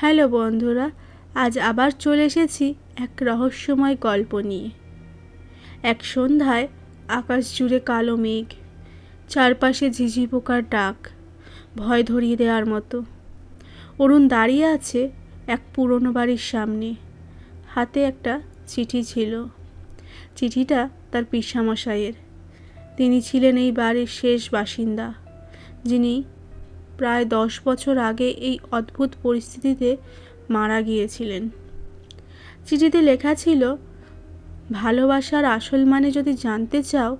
Hello বন্ধুরা, আজ আবার চলে এসেছি এক রহস্যময় গল্প নিয়ে। এক সন্ধ্যায় আকাশ জুড়ে কালো মেঘ, চারপাশে ঝিঝি পোকার ডাক, ভয় ধরিয়ে দেওয়ার মতো। অরুণ দাঁড়িয়ে আছে এক পুরনো বাড়ির সামনে। হাতে একটা চিঠি ছিল। চিঠিটা তার পিসামশাইয়ের। তিনি ছিলেন এই বাড়ির শেষ বাসিন্দা, যিনি প্রায় দশ বছর আগে এই অদ্ভুত পরিস্থিতিতে মারা গিয়েছিলেন। চিঠিতে লেখা ছিল, ভালোবাসার আসল মানে যদি জানতে চাও,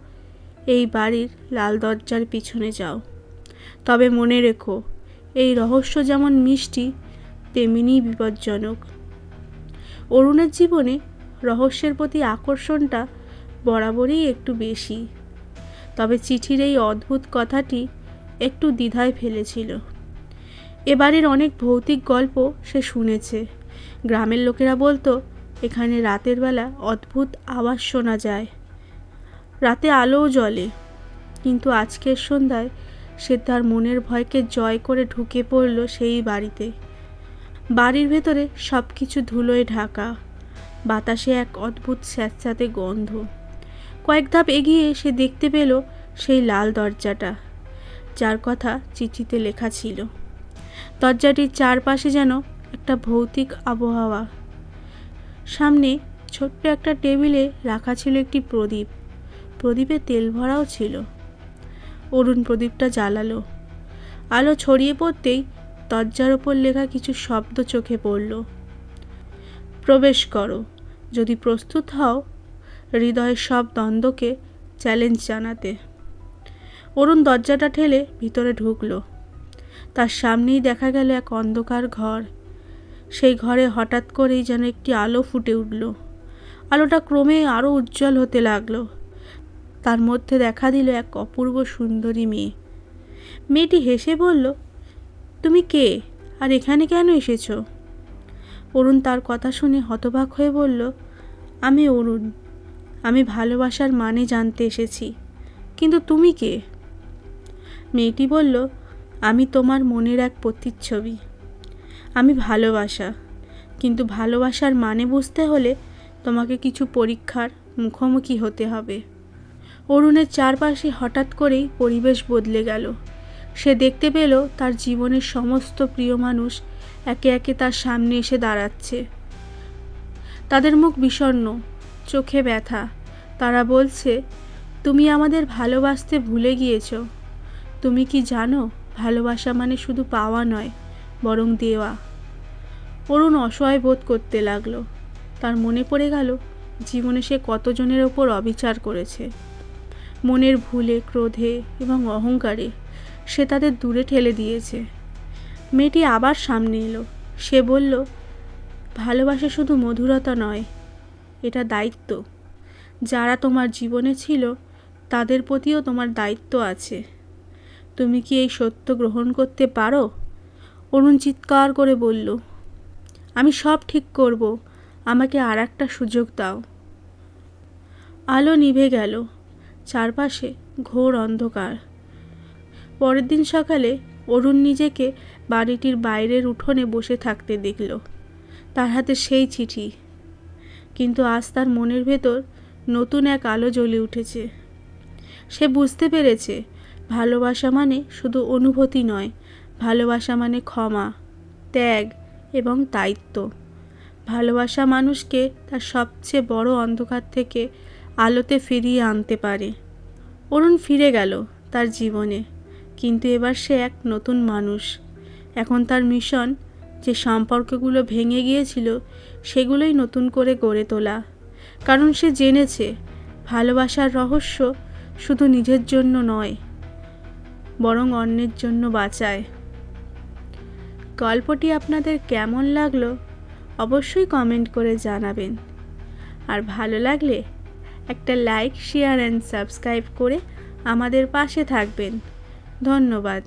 এই বাড়ির লাল দরজার পিছনে যাও। তবে মনে রেখো, এই রহস্য যেমন মিষ্টি, তেমনি বিপজ্জনক। অরুণের জীবনে রহস্যের প্রতি আকর্ষণটা বরাবরই একটু বেশি। তবে চিঠির এই অদ্ভুত কথাটি একটু দ্বিধায় ফেলেছিল। এবারের অনেক ভৌতিক গল্প সে শুনেছে। গ্রামের লোকেরা বলতো, এখানে রাতের বেলা অদ্ভুত আওয়াজ শোনা যায়। রাতে আলোও জ্বলে। কিন্তু আজকের সন্ধ্যায় সে তার মনের ভয়কে জয় করে ঢুকে পড়ল সেই বাড়িতে। বাড়ির ভেতরে সব কিছু ধুলোয় ঢাকা। বাতাসে এক অদ্ভুত স্যাঁতস্যাঁতে গন্ধ। কয়েক ধাপ এগিয়ে সে দেখতে পেল সেই লাল দরজাটা। যার কথা চিঠিতে লেখা ছিল। দরজাটির চারপাশে যেন একটা ভৌতিক আবহাওয়া। সামনে ছোট্ট একটা টেবিলে রাখা ছিল একটি প্রদীপ। প্রদীপে তেল ভরাও ছিল। অরুণ প্রদীপটা জ্বালালো। আলো ছড়িয়ে পড়তেই দরজার ওপর লেখা কিছু শব্দ চোখে পড়ল। প্রবেশ করো। যদি প্রস্তুত হও, হৃদয়ের সব দ্বন্দ্বকে চ্যালেঞ্জ জানাতে। অরুণ দরজাটা ঠেলে ভিতরে ঢুকল। তার সামনেই দেখা গেল এক অন্ধকার ঘর। সেই ঘরে হঠাৎ করেই যেন একটি আলো ফুটে উঠল। আলোটা ক্রমে আরও উজ্জ্বল হতে লাগল। তার মধ্যে দেখা দিল এক অপূর্ব সুন্দরী মেয়ে। মেয়েটি হেসে বলল, তুমি কে? আর এখানে কেন এসেছ? অরুণ তার কথা শুনে হতবাক হয়ে বলল, আমি অরুণ। আমি ভালোবাসার মানে জানতে এসেছি। কিন্তু তুমি কে? মেয়েটি বলল, আমি তোমার মনের এক প্রতিচ্ছবি। আমি ভালোবাসা। কিন্তু ভালোবাসার মানে বুঝতে হলে তোমাকে কিছু পরীক্ষার মুখোমুখি হতে হবে। অরুণের চারপাশে হঠাৎ করেই পরিবেশ বদলে গেল। সে দেখতে পেল তার জীবনের সমস্ত প্রিয় মানুষ একে একে তার সামনে এসে দাঁড়াচ্ছে। তাদের মুখ বিষণ্ণ, চোখে ব্যথা। তারা বলছে, তুমি আমাদের ভালোবাসতে ভুলে গিয়েছো। তুমি কি জানো, ভালোবাসা মানে শুধু পাওয়া নয়, বরং দেওয়া। অরুণ অসহায় বোধ করতে লাগল। তার মনে পড়ে গেল, জীবনে সে কতজনের ওপর অবিচার করেছে। মনের ভুলে, ক্রোধে এবং অহংকারে সে তাদের দূরে ঠেলে দিয়েছে। মেয়েটি আবার সামনে এলো। সে বলল, ভালোবাসা শুধু মধুরতা নয়, এটা দায়িত্ব। যারা তোমার জীবনে ছিল, তাদের প্রতিও তোমার দায়িত্ব আছে। তুমি কি এই সত্য গ্রহণ করতে পারো? অরুণ চিৎকার করে বলল, আমি সব ঠিক করব, আমাকে আর একটা সুযোগ দাও। আলো নিভে গেল, চারপাশে ঘোর অন্ধকার। পরের দিন সকালে অরুণ নিজেকে বাড়িটির বাইরের উঠোনে বসে থাকতে দেখল, তার হাতে সেই চিঠি। কিন্তু আজ তার মনের ভেতর নতুন এক আলো জ্বলে উঠেছে। সে বুঝতে পেরেছে ভালোবাসা মানে শুধু অনুভূতি নয়, ভালোবাসা মানে ক্ষমা, ত্যাগ এবং দায়িত্ব। ভালোবাসা মানুষকে তার সবচেয়ে বড় অন্ধকার থেকে আলোতে ফিরিয়ে আনতে পারে। অরুণ ফিরে গেল তার জীবনে, কিন্তু এবার সে এক নতুন মানুষ। এখন তার মিশন, যে সম্পর্কগুলো ভেঙে গিয়েছিল, সেগুলোই নতুন করে গড়ে তোলা। কারণ সে জেনেছে, ভালোবাসার রহস্য শুধু নিজের জন্য নয় বরং অন্যের জন্য বাঁচায়। গল্পটি আপনাদের কেমন লাগল অবশ্যই কমেন্ট করে জানাবেন। আর ভালো লাগলে একটা লাইক, শেয়ার অ্যান্ড সাবস্ক্রাইব করে আমাদের পাশে থাকবেন। ধন্যবাদ।